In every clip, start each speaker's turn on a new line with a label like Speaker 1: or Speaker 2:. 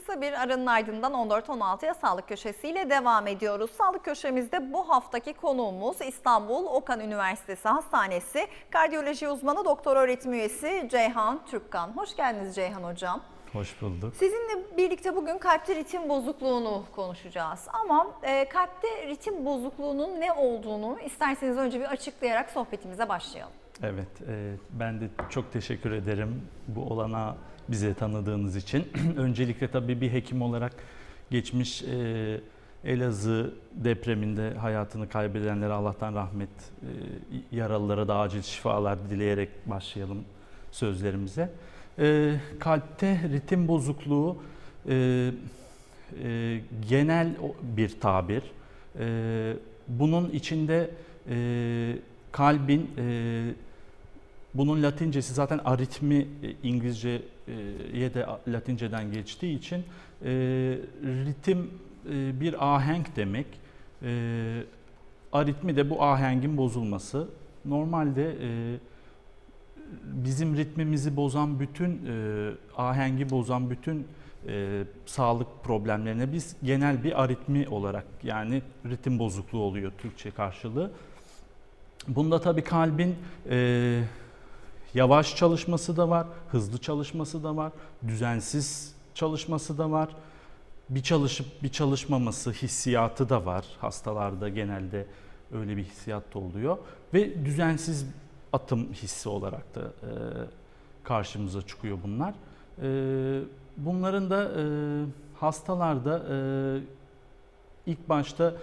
Speaker 1: Kısa bir aranın ardından 14-16'ya sağlık köşesiyle devam ediyoruz. Sağlık köşemizde bu haftaki konuğumuz İstanbul Okan Üniversitesi Hastanesi Kardiyoloji uzmanı doktor öğretim üyesi Ceyhan Türkkan. Hoş geldiniz Ceyhan Hocam.
Speaker 2: Hoş bulduk.
Speaker 1: Sizinle birlikte bugün kalpte ritim bozukluğunu konuşacağız. Ama e, kalpte ritim bozukluğunun ne olduğunu isterseniz önce bir açıklayarak sohbetimize başlayalım.
Speaker 2: Evet, e, ben de çok teşekkür ederim bu olana bize tanıdığınız için. Öncelikle tabii bir hekim olarak geçmiş e, Elazığ depreminde hayatını kaybedenlere Allah'tan rahmet, e, yaralılara da acil şifalar dileyerek başlayalım sözlerimize. E, kalpte ritim bozukluğu e, e, genel bir tabir. E, bunun içinde e, kalbin e, bunun latincesi zaten aritmi e, İngilizce'ye de latinceden geçtiği için e, ritim e, bir ahenk demek. Aritmi de bu ahengin bozulması. Normalde bizim ritmimizi bozan bütün ahengi bozan bütün e, sağlık problemlerine biz genel bir aritmi olarak yani ritim bozukluğu oluyor Türkçe karşılığı. Bunda tabii kalbin e, yavaş çalışması da var, hızlı çalışması da var, düzensiz çalışması da var. Bir çalışıp bir çalışmaması hissiyatı da var. Hastalarda genelde öyle bir hissiyat da oluyor. Ve düzensiz atım hissi olarak da e, karşımıza çıkıyor bunlar. E, bunların da e, hastalarda e, ilk başta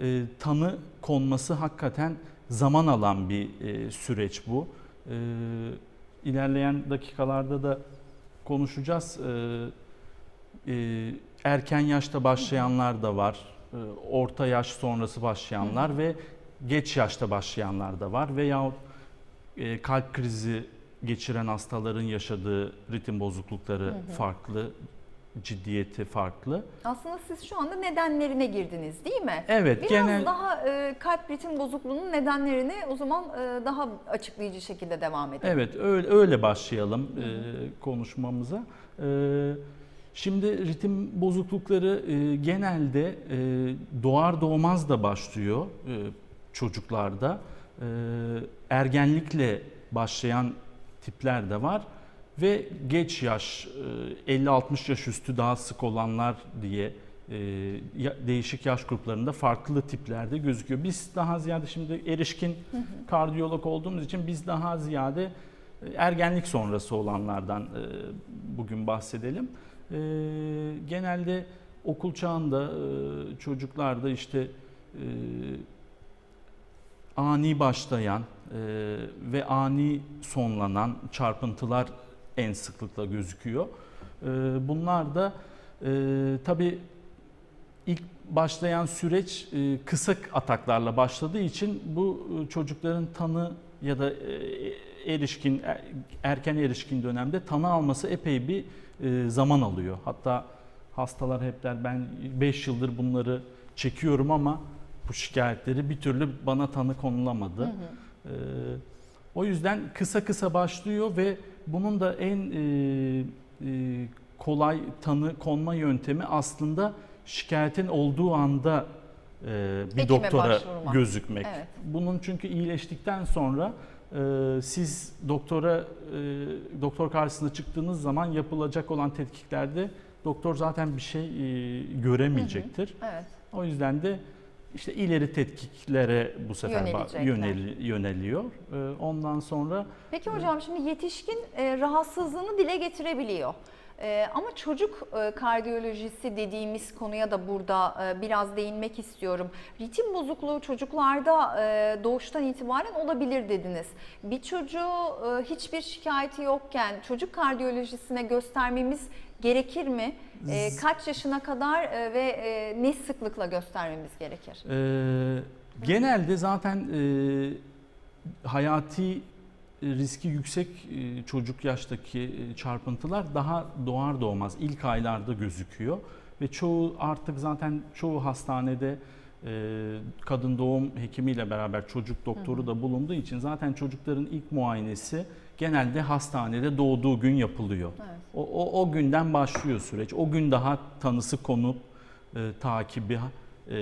Speaker 2: e, tanı konması hakikaten zaman alan bir e, süreç bu. E, ilerleyen dakikalarda da konuşacağız. E, e, erken yaşta başlayanlar da var, e, orta yaş sonrası başlayanlar ve geç yaşta başlayanlar da var. Veya e, kalp krizi geçiren hastaların yaşadığı ritim bozuklukları farklı, ciddiyeti farklı.
Speaker 1: Aslında siz şu anda nedenlerine girdiniz değil mi?
Speaker 2: Evet,
Speaker 1: Biraz
Speaker 2: genel
Speaker 1: daha e, kalp ritim bozukluğunun nedenlerini o zaman e, daha açıklayıcı şekilde devam edelim.
Speaker 2: Evet öyle, öyle başlayalım e, konuşmamıza. E, şimdi ritim bozuklukları e, genelde e, doğar doğmaz da başlıyor e, çocuklarda. E, ergenlikle başlayan tipler de var ve geç yaş e, 50-60 yaş üstü daha sık olanlar diye e, değişik yaş gruplarında farklı tiplerde gözüküyor. Biz daha ziyade şimdi erişkin kardiyolog olduğumuz için biz daha ziyade e, ergenlik sonrası olanlardan e, bugün bahsedelim. E, Genelde okul çağında e, çocuklarda işte e, ani başlayan e, ve ani sonlanan çarpıntılar en sıklıkla gözüküyor. E, bunlar da e, tabii ilk başlayan süreç e, kısa ataklarla başladığı için bu e, çocukların tanı ya da erişkin er- erken erişkin dönemde tanı alması epey bir zaman alıyor. Hatta hastalar hep der ben 5 yıldır bunları çekiyorum ama bu şikayetleri bir türlü bana tanı konulamadı.
Speaker 1: Hı hı.
Speaker 2: Ee, o yüzden kısa kısa başlıyor ve bunun da en e, e, kolay tanı konma yöntemi aslında şikayetin olduğu anda e, bir
Speaker 1: Hekime
Speaker 2: doktora
Speaker 1: başvurmak.
Speaker 2: gözükmek.
Speaker 1: Evet.
Speaker 2: Bunun çünkü iyileştikten sonra e, siz doktora e, doktor karşısına çıktığınız zaman yapılacak olan tetkiklerde doktor zaten bir şey e, göremeyecektir.
Speaker 1: Evet.
Speaker 2: O yüzden de işte ileri tetkiklere bu sefer yönel- yöneliyor. Ee, Ondan sonra
Speaker 1: Peki hocam şimdi yetişkin e, rahatsızlığını dile getirebiliyor. E, ama çocuk e, kardiyolojisi dediğimiz konuya da burada e, biraz değinmek istiyorum. Ritim bozukluğu çocuklarda e, doğuştan itibaren olabilir dediniz. Bir çocuğu e, hiçbir şikayeti yokken çocuk kardiyolojisine göstermemiz gerekir mi? E, kaç yaşına kadar e, ve e, ne sıklıkla göstermemiz gerekir?
Speaker 2: e, genelde zaten e, hayati riski yüksek e, çocuk yaştaki e, çarpıntılar daha doğar doğmaz ilk aylarda gözüküyor ve çoğu artık zaten çoğu hastanede e, kadın doğum hekimiyle beraber çocuk doktoru da bulunduğu için zaten çocukların ilk muayenesi genelde hastanede doğduğu gün yapılıyor.
Speaker 1: Evet.
Speaker 2: O, o, o günden başlıyor süreç. O gün daha tanısı konup e, takibi e,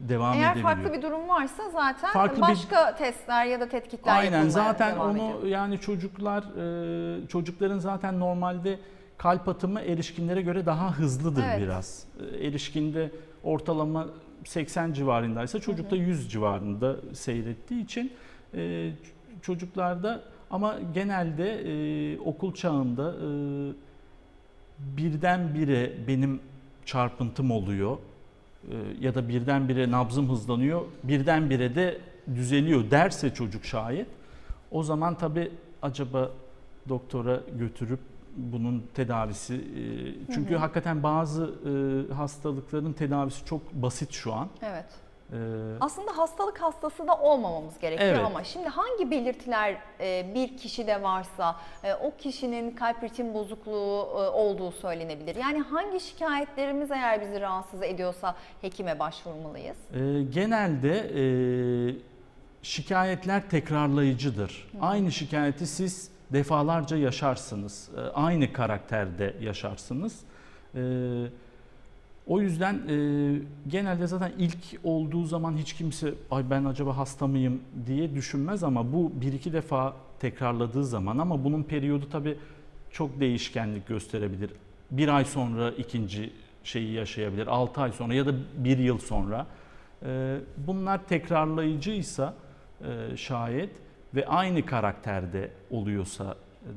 Speaker 2: devam
Speaker 1: Eğer
Speaker 2: edebiliyor.
Speaker 1: farklı bir durum varsa zaten
Speaker 2: Farklı bir-
Speaker 1: başka testler ya da tetkikler
Speaker 2: Aynen zaten onu
Speaker 1: ediyor.
Speaker 2: yani çocuklar e, çocukların zaten normalde kalp atımı erişkinlere göre daha hızlıdır
Speaker 1: Evet.
Speaker 2: biraz. E, Erişkinde ortalama 80 civarındaysa çocukta 100 civarında seyrettiği için e, çocuklarda ama genelde e, okul çağında e, birdenbire benim çarpıntım oluyor e, ya da birdenbire nabzım hızlanıyor, birdenbire de düzeliyor derse çocuk şayet o zaman tabi acaba doktora götürüp bunun tedavisi e, çünkü
Speaker 1: Hı hı.
Speaker 2: hakikaten bazı e, hastalıkların tedavisi çok basit şu an.
Speaker 1: Evet.
Speaker 2: E,
Speaker 1: Aslında hastalık hastası da olmamamız gerekiyor
Speaker 2: Evet.
Speaker 1: ama şimdi hangi belirtiler e, bir kişide varsa e, o kişinin kalp ritim bozukluğu e, olduğu söylenebilir. Yani hangi şikayetlerimiz eğer bizi rahatsız ediyorsa hekime başvurmalıyız.
Speaker 2: e, genelde e, şikayetler tekrarlayıcıdır. Aynı şikayeti siz defalarca yaşarsınız. E, aynı karakterde yaşarsınız. E, o yüzden e, genelde zaten ilk olduğu zaman hiç kimse ay ben acaba hasta mıyım diye düşünmez ama bu bir iki defa tekrarladığı zaman ama bunun periyodu tabii çok değişkenlik gösterebilir. Bir ay sonra ikinci şeyi yaşayabilir, altı ay sonra ya da bir yıl sonra. E, bunlar tekrarlayıcıysa e, şayet ve aynı karakterde oluyorsa e,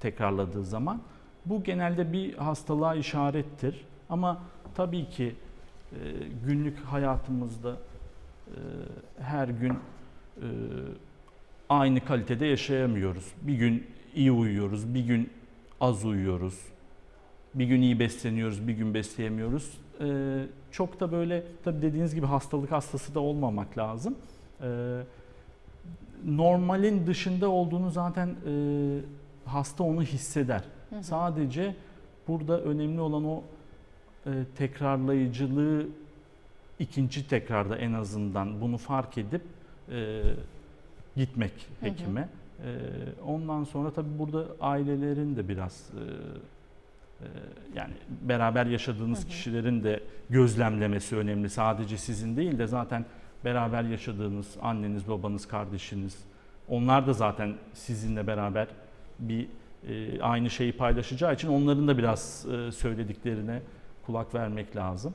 Speaker 2: tekrarladığı zaman bu genelde bir hastalığa işarettir. Ama tabii ki e, günlük hayatımızda e, her gün e, aynı kalitede yaşayamıyoruz. Bir gün iyi uyuyoruz, bir gün az uyuyoruz. Bir gün iyi besleniyoruz, bir gün besleyemiyoruz. E, çok da böyle tabii dediğiniz gibi hastalık hastası da olmamak lazım. E, normalin dışında olduğunu zaten e, hasta onu hisseder.
Speaker 1: Hı hı.
Speaker 2: Sadece burada önemli olan o e, tekrarlayıcılığı ikinci tekrarda en azından bunu fark edip e, gitmek
Speaker 1: Hı hı.
Speaker 2: hekime. E, ondan sonra tabii burada ailelerin de biraz e, e, yani beraber yaşadığınız
Speaker 1: Hı hı.
Speaker 2: kişilerin de gözlemlemesi önemli. Sadece sizin değil de zaten beraber yaşadığınız anneniz, babanız, kardeşiniz onlar da zaten sizinle beraber bir e, aynı şeyi paylaşacağı için onların da biraz e, söylediklerine kulak vermek lazım.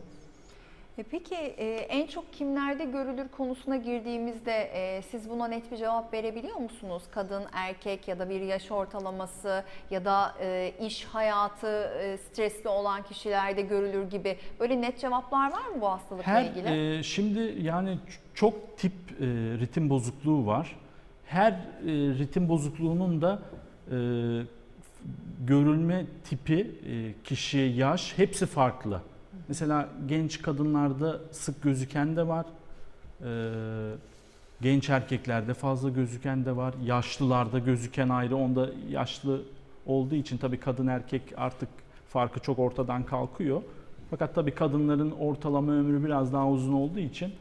Speaker 1: E Peki e, en çok kimlerde görülür konusuna girdiğimizde e, siz buna net bir cevap verebiliyor musunuz? Kadın, erkek ya da bir yaş ortalaması ya da iş hayatı stresli olan kişilerde görülür gibi böyle net cevaplar var mı bu hastalıkla
Speaker 2: Her
Speaker 1: ilgili?
Speaker 2: e, şimdi yani çok tip e, ritim bozukluğu var. Her e, ritim bozukluğunun da e, görülme tipi, e, kişi, yaş hepsi farklı. Mesela genç kadınlarda sık gözüken de var. E, genç erkeklerde fazla gözüken de var. Yaşlılarda gözüken ayrı. Onda yaşlı olduğu için tabii kadın erkek artık farkı çok ortadan kalkıyor. Fakat tabii kadınların ortalama ömrü biraz daha uzun olduğu için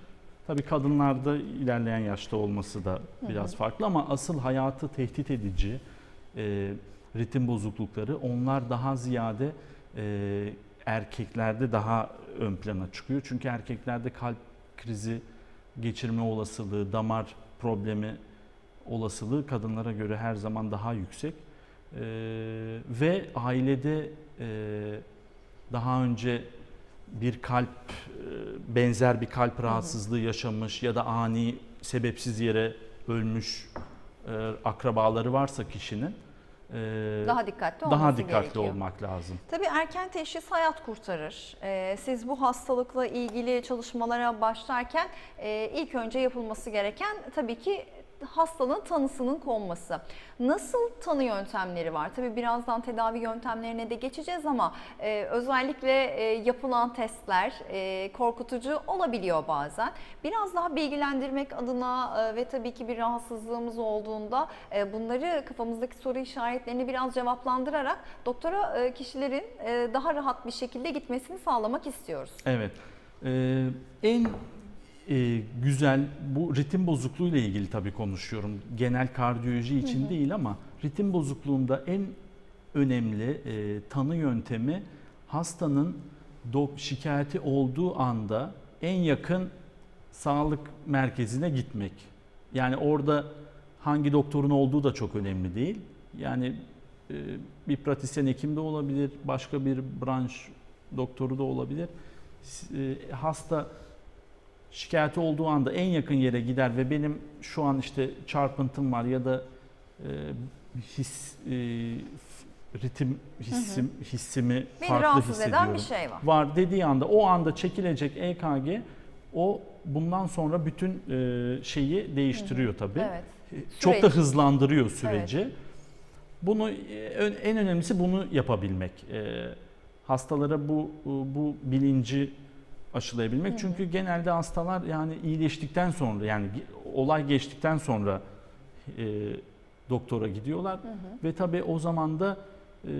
Speaker 2: tabii kadınlarda ilerleyen yaşta olması da biraz farklı ama asıl hayatı tehdit edici e, ritim bozuklukları onlar daha ziyade e, erkeklerde daha ön plana çıkıyor. Çünkü erkeklerde kalp krizi geçirme olasılığı, damar problemi olasılığı kadınlara göre her zaman daha yüksek. E, ve ailede e, daha önce bir kalp e, benzer bir kalp rahatsızlığı yaşamış ya da ani sebepsiz yere ölmüş e, akrabaları varsa kişinin
Speaker 1: daha dikkatli
Speaker 2: daha dikkatli
Speaker 1: gerekiyor.
Speaker 2: olmak lazım.
Speaker 1: Tabii erken teşhis hayat kurtarır. Ee, siz bu hastalıkla ilgili çalışmalara başlarken e, ilk önce yapılması gereken tabii ki hastalığın tanısının konması. Nasıl tanı yöntemleri var? Tabii birazdan tedavi yöntemlerine de geçeceğiz ama e, özellikle e, yapılan testler e, korkutucu olabiliyor bazen. Biraz daha bilgilendirmek adına e, ve tabii ki bir rahatsızlığımız olduğunda e, bunları kafamızdaki soru işaretlerini biraz cevaplandırarak doktora e, kişilerin e, daha rahat bir şekilde gitmesini sağlamak istiyoruz.
Speaker 2: Evet. Ee, en e, güzel. Bu ritim bozukluğu ile ilgili tabii konuşuyorum. Genel kardiyoloji için değil ama ritim bozukluğunda en önemli e, tanı yöntemi hastanın dok şikayeti olduğu anda en yakın sağlık merkezine gitmek. Yani orada hangi doktorun olduğu da çok önemli değil. Yani e, bir pratisyen hekim de olabilir, başka bir branş doktoru da olabilir. E, Hasta şikayeti olduğu anda en yakın yere gider ve benim şu an işte çarpıntım var ya da e, his e, ritim hissim hissimi
Speaker 1: Beni
Speaker 2: farklı
Speaker 1: rahatsız eden
Speaker 2: hissediyorum.
Speaker 1: bir şey var.
Speaker 2: Var dediği anda o anda çekilecek EKG o bundan sonra bütün e, şeyi değiştiriyor tabii.
Speaker 1: Evet.
Speaker 2: Çok da hızlandırıyor süreci. Bunu e, ön- en önemlisi bunu yapabilmek. E, Hastalara bu bu bilinci aşılayabilmek. Çünkü genelde hastalar yani iyileştikten sonra yani olay geçtikten sonra e, doktora gidiyorlar ve tabii o zaman da e,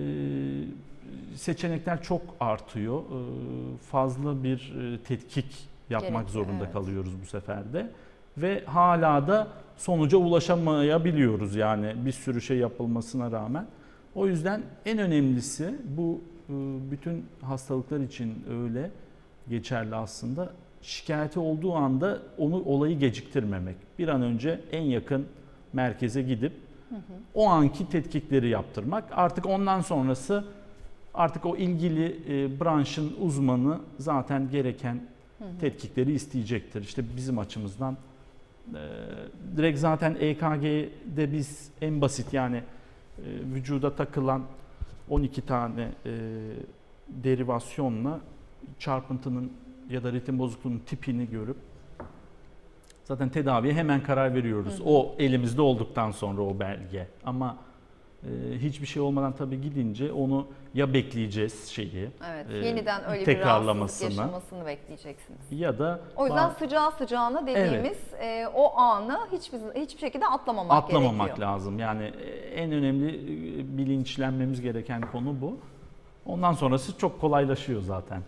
Speaker 2: seçenekler çok artıyor. E, fazla bir e, tetkik yapmak
Speaker 1: Gerekiyor,
Speaker 2: zorunda
Speaker 1: evet.
Speaker 2: kalıyoruz bu sefer de ve hala da sonuca ulaşamayabiliyoruz yani bir sürü şey yapılmasına rağmen. O yüzden en önemlisi bu e, bütün hastalıklar için öyle geçerli aslında. Şikayeti olduğu anda onu olayı geciktirmemek. Bir an önce en yakın merkeze gidip o anki tetkikleri yaptırmak. Artık ondan sonrası artık o ilgili e, branşın uzmanı zaten gereken tetkikleri isteyecektir. İşte bizim açımızdan e, direkt zaten EKG'de biz en basit yani e, vücuda takılan 12 tane e, derivasyonla çarpıntının ya da ritim bozukluğunun tipini görüp zaten tedaviye hemen karar veriyoruz. O elimizde olduktan sonra o belge. Ama e, hiçbir şey olmadan tabii gidince onu ya bekleyeceğiz şeyi
Speaker 1: Evet.
Speaker 2: e,
Speaker 1: Yeniden öyle bir rahatsızlık yaşamasını bekleyeceksiniz.
Speaker 2: ya da
Speaker 1: O yüzden sıcağı sıcağına dediğimiz e, o anı hiçbir hiçbir şekilde atlamamak,
Speaker 2: atlamamak
Speaker 1: gerekiyor.
Speaker 2: lazım. Yani e, en önemli e, bilinçlenmemiz gereken konu bu. Ondan sonrası çok kolaylaşıyor zaten.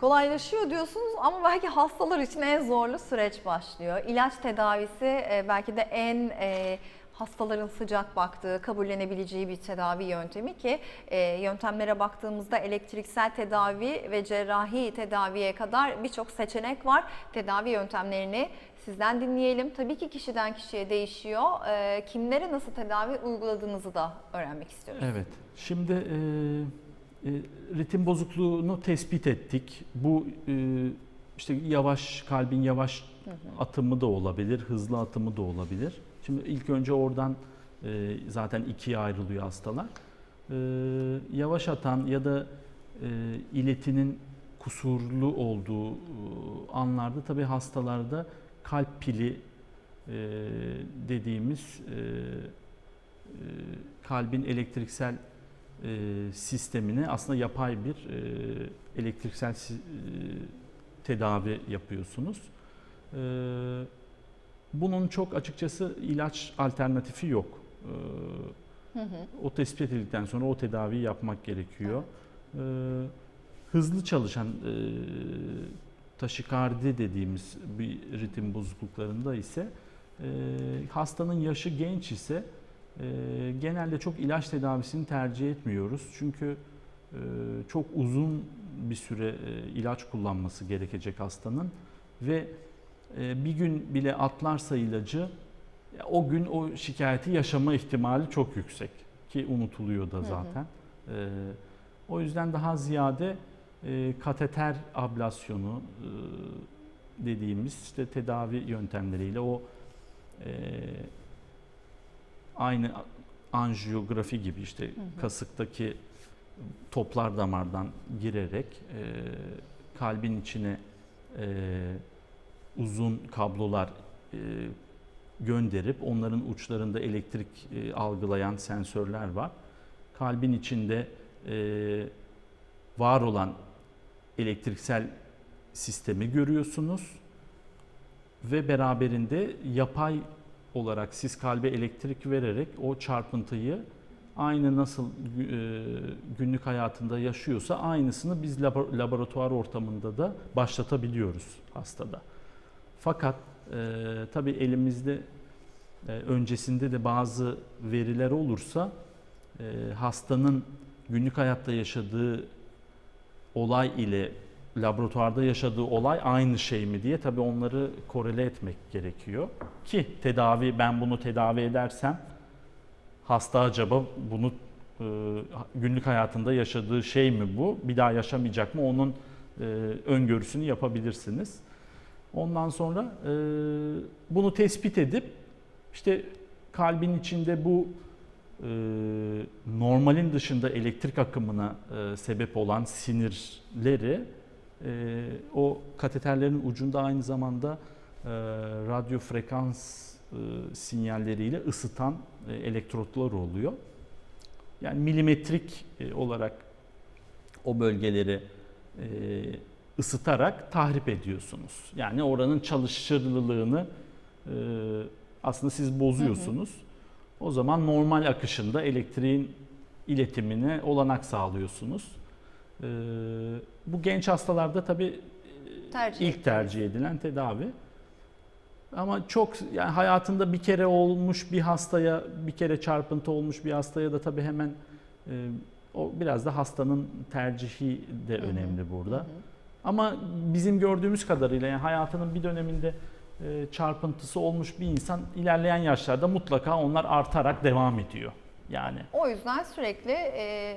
Speaker 1: Kolaylaşıyor diyorsunuz ama belki hastalar için en zorlu süreç başlıyor. İlaç tedavisi e, belki de en e, hastaların sıcak baktığı, kabullenebileceği bir tedavi yöntemi ki e, yöntemlere baktığımızda elektriksel tedavi ve cerrahi tedaviye kadar birçok seçenek var. Tedavi yöntemlerini sizden dinleyelim. Tabii ki kişiden kişiye değişiyor. Kimlere nasıl tedavi uyguladığınızı da öğrenmek istiyoruz.
Speaker 2: Evet. Şimdi e, ritim bozukluğunu tespit ettik. Bu e, işte yavaş kalbin yavaş atımı da olabilir, hızlı atımı da olabilir. Şimdi ilk önce oradan e, zaten ikiye ayrılıyor hastalar. E, yavaş atan ya da e, iletinin kusurlu olduğu anlarda tabii hastalarda kalp pili dediğimiz kalbin elektriksel e, sistemine aslında yapay bir e, elektriksel e, tedavi yapıyorsunuz. E, bunun çok açıkçası ilaç alternatifi yok. E, o tespit edildikten sonra o tedaviyi yapmak gerekiyor. E, hızlı çalışan e, taşikardi dediğimiz bir ritim bozukluklarında ise e, hastanın yaşı genç ise genelde çok ilaç tedavisini tercih etmiyoruz. Çünkü e, çok uzun bir süre e, ilaç kullanması gerekecek hastanın ve e, bir gün bile atlarsa ilacı o gün o şikayeti yaşama ihtimali çok yüksek ki unutuluyor da zaten. E, o yüzden daha ziyade kateter ablasyonu dediğimiz işte tedavi yöntemleriyle o aynı anjiyografi gibi işte kasıktaki toplar damardan girerek e, kalbin içine e, uzun kablolar e, gönderip onların uçlarında elektrik e, algılayan sensörler var. Kalbin içinde e, var olan elektriksel sistemi görüyorsunuz ve beraberinde yapay olarak siz kalbe elektrik vererek o çarpıntıyı aynı nasıl e, günlük hayatında yaşıyorsa aynısını biz labo- laboratuvar ortamında da başlatabiliyoruz hastada. Fakat e, tabii elimizde e, öncesinde de bazı veriler olursa e, hastanın günlük hayatta yaşadığı olay ile laboratuvarda yaşadığı olay aynı şey mi diye tabii onları korele etmek gerekiyor. Ki tedavi ben bunu tedavi edersem hasta acaba bunu e, günlük hayatında yaşadığı şey mi bu? Bir daha yaşamayacak mı? Onun e, öngörüsünü yapabilirsiniz. Ondan sonra e, bunu tespit edip işte kalbin içinde bu e, normalin dışında elektrik akımına e, sebep olan sinirleri e, o kateterlerin ucunda aynı zamanda e, radyo frekans e, sinyalleriyle ısıtan e, elektrotlar oluyor. Yani milimetrik e, olarak o bölgeleri e, ısıtarak tahrip ediyorsunuz. Yani oranın çalışırlılığını e, aslında siz bozuyorsunuz. O zaman normal akışında elektriğin iletimine olanak sağlıyorsunuz. E, bu genç hastalarda tabii
Speaker 1: Tercih
Speaker 2: ilk tercih edilen tedavi. Ama çok yani hayatında bir kere olmuş bir hastaya, bir kere çarpıntı olmuş bir hastaya da tabii hemen e, o biraz da hastanın tercihi de
Speaker 1: Hı hı.
Speaker 2: önemli burada.
Speaker 1: Hı hı.
Speaker 2: Ama bizim gördüğümüz kadarıyla yani hayatının bir döneminde e, çarpıntısı olmuş bir insan ilerleyen yaşlarda mutlaka onlar artarak devam ediyor. Yani
Speaker 1: O yüzden sürekli e,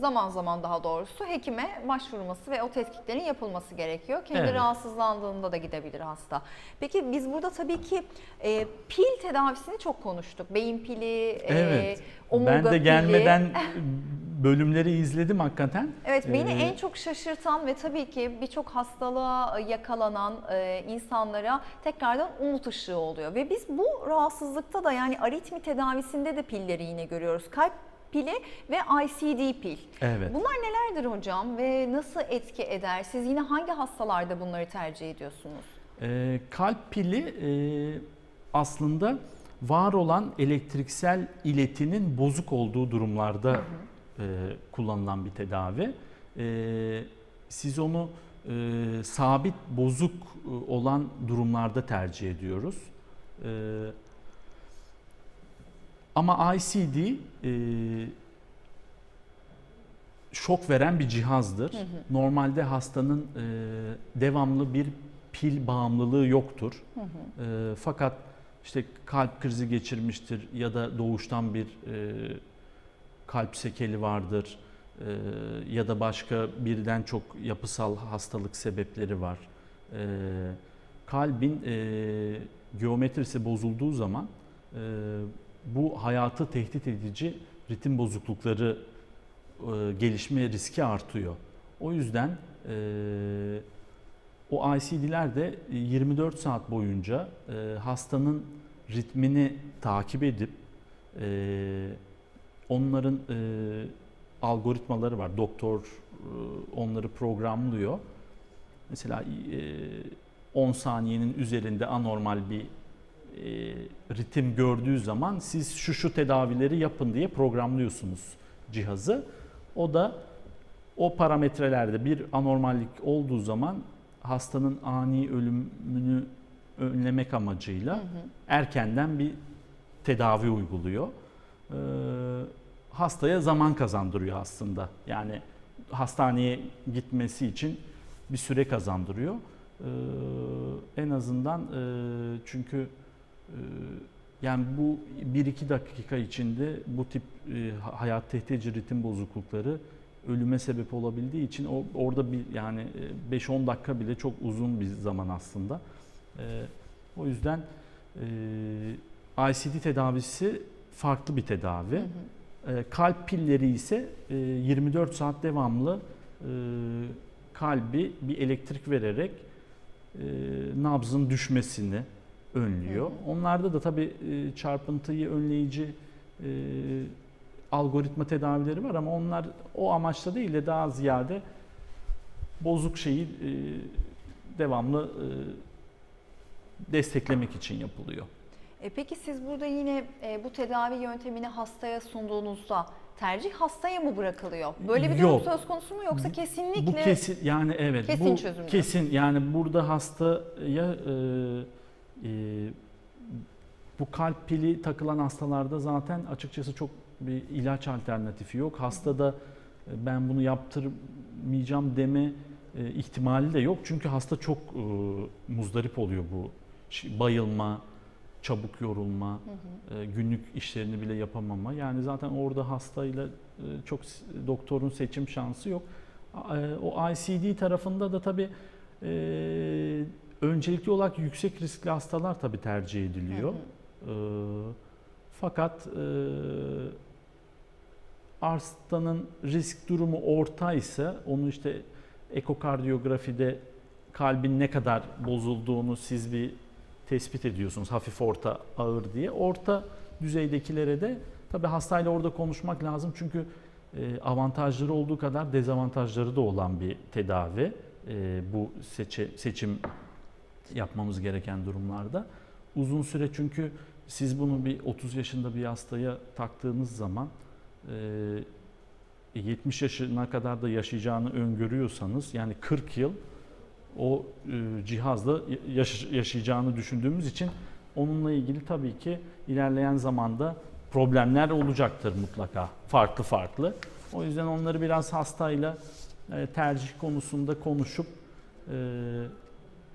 Speaker 1: zaman zaman daha doğrusu hekime başvurması ve o tetkiklerin yapılması gerekiyor. Kendi
Speaker 2: Evet.
Speaker 1: rahatsızlandığında da gidebilir hasta. Peki biz burada tabii ki e, pil tedavisini çok konuştuk. Beyin pili, e,
Speaker 2: Evet.
Speaker 1: omurga
Speaker 2: ben de
Speaker 1: pili.
Speaker 2: gelmeden bölümleri izledim hakikaten.
Speaker 1: Evet beni
Speaker 2: Ee,
Speaker 1: en çok şaşırtan ve tabii ki birçok hastalığa yakalanan e, insanlara tekrardan umut ışığı oluyor. Ve biz bu rahatsızlıkta da yani aritmi tedavisinde de pilleri yine görüyoruz. Kalp pili ve ICD pil.
Speaker 2: Evet.
Speaker 1: Bunlar nelerdir hocam ve nasıl etki eder? Siz yine hangi hastalarda bunları tercih ediyorsunuz?
Speaker 2: Ee, kalp pili e, aslında var olan elektriksel iletinin bozuk olduğu durumlarda e, kullanılan bir tedavi. E, siz onu e, sabit bozuk e, olan durumlarda tercih ediyoruz. E, ama ICD e, şok veren bir cihazdır.
Speaker 1: Hı hı.
Speaker 2: Normalde hastanın e, devamlı bir pil bağımlılığı yoktur.
Speaker 1: Hı hı.
Speaker 2: E, fakat işte kalp krizi geçirmiştir ya da doğuştan bir e, kalp sekeli vardır e, ya da başka birden çok yapısal hastalık sebepleri var. E, kalbin e, geometrisi bozulduğu zaman e, bu hayatı tehdit edici ritim bozuklukları e, gelişme riski artıyor. O yüzden e, o ICD'ler de 24 saat boyunca e, hastanın ritmini takip edip e, onların e, algoritmaları var. Doktor e, onları programlıyor. Mesela e, 10 saniyenin üzerinde anormal bir e, ritim gördüğü zaman siz şu şu tedavileri yapın diye programlıyorsunuz cihazı. O da o parametrelerde bir anormallik olduğu zaman hastanın ani ölümünü önlemek amacıyla
Speaker 1: Hı hı.
Speaker 2: erkenden bir tedavi uyguluyor. Ee, hastaya zaman kazandırıyor aslında. Yani hastaneye gitmesi için bir süre kazandırıyor. Ee, en azından e, çünkü e, yani bu 1-2 dakika içinde bu tip e, hayat tehdit edici ritim bozuklukları ölüme sebep olabildiği için o orada bir yani e, 5-10 dakika bile çok uzun bir zaman aslında. E, o yüzden e, ICD tedavisi farklı bir tedavi.
Speaker 1: Hı hı.
Speaker 2: E, kalp pilleri ise e, 24 saat devamlı e, kalbi bir elektrik vererek e, nabzın düşmesini önlüyor.
Speaker 1: Hı hı.
Speaker 2: Onlarda da tabii e, çarpıntıyı önleyici e, algoritma tedavileri var ama onlar o amaçla değil de daha ziyade bozuk şeyi e, devamlı e, desteklemek için yapılıyor.
Speaker 1: E peki siz burada yine e, bu tedavi yöntemini hastaya sunduğunuzda tercih hastaya mı bırakılıyor? Böyle bir durum
Speaker 2: Yok.
Speaker 1: söz konusu mu yoksa kesinlikle
Speaker 2: Bu kesin yani evet
Speaker 1: kesin
Speaker 2: bu
Speaker 1: çözüm
Speaker 2: kesin yani burada hastaya e, e, bu kalp pili takılan hastalarda zaten açıkçası çok bir ilaç alternatifi yok. Hastada e, ben bunu yaptırmayacağım deme e, ihtimali de yok. Çünkü hasta çok e, muzdarip oluyor bu bayılma, çabuk yorulma, e, günlük işlerini bile yapamama. Yani zaten orada hastayla e, çok doktorun seçim şansı yok. E, O ICD tarafında da tabii öncelikli olarak yüksek riskli hastalar tabii tercih ediliyor. E, fakat e, hastanın risk durumu orta ise onu işte ekokardiyografide kalbin ne kadar bozulduğunu siz bir tespit ediyorsunuz. Hafif orta ağır diye. Orta düzeydekilere de tabii hastayla orada konuşmak lazım. Çünkü e, avantajları olduğu kadar dezavantajları da olan bir tedavi. E, bu seçim yapmamız gereken durumlarda. Uzun süre çünkü siz bunu bir 30 yaşında bir hastaya taktığınız zaman e, 70 yaşına kadar da yaşayacağını öngörüyorsanız yani 40 yıl o e, cihazla yaş- yaşayacağını düşündüğümüz için onunla ilgili tabii ki ilerleyen zamanda problemler olacaktır mutlaka farklı farklı. O yüzden onları biraz hastayla e, tercih konusunda konuşup e,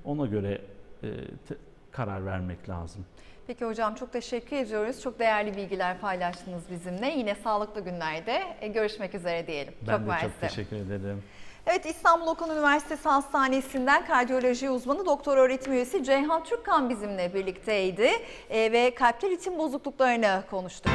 Speaker 2: ona göre e, te- karar vermek lazım.
Speaker 1: Peki hocam çok teşekkür ediyoruz. Çok değerli bilgiler paylaştınız bizimle. Yine sağlıklı günlerde görüşmek üzere diyelim.
Speaker 2: Ben
Speaker 1: çok
Speaker 2: de
Speaker 1: mersi.
Speaker 2: çok teşekkür ederim.
Speaker 1: Evet İstanbul Okan Üniversitesi Hastanesi'nden kardiyoloji uzmanı doktor öğretim üyesi Ceyhan Türkkan bizimle birlikteydi E, ve kalpte ritim bozukluklarını konuştuk.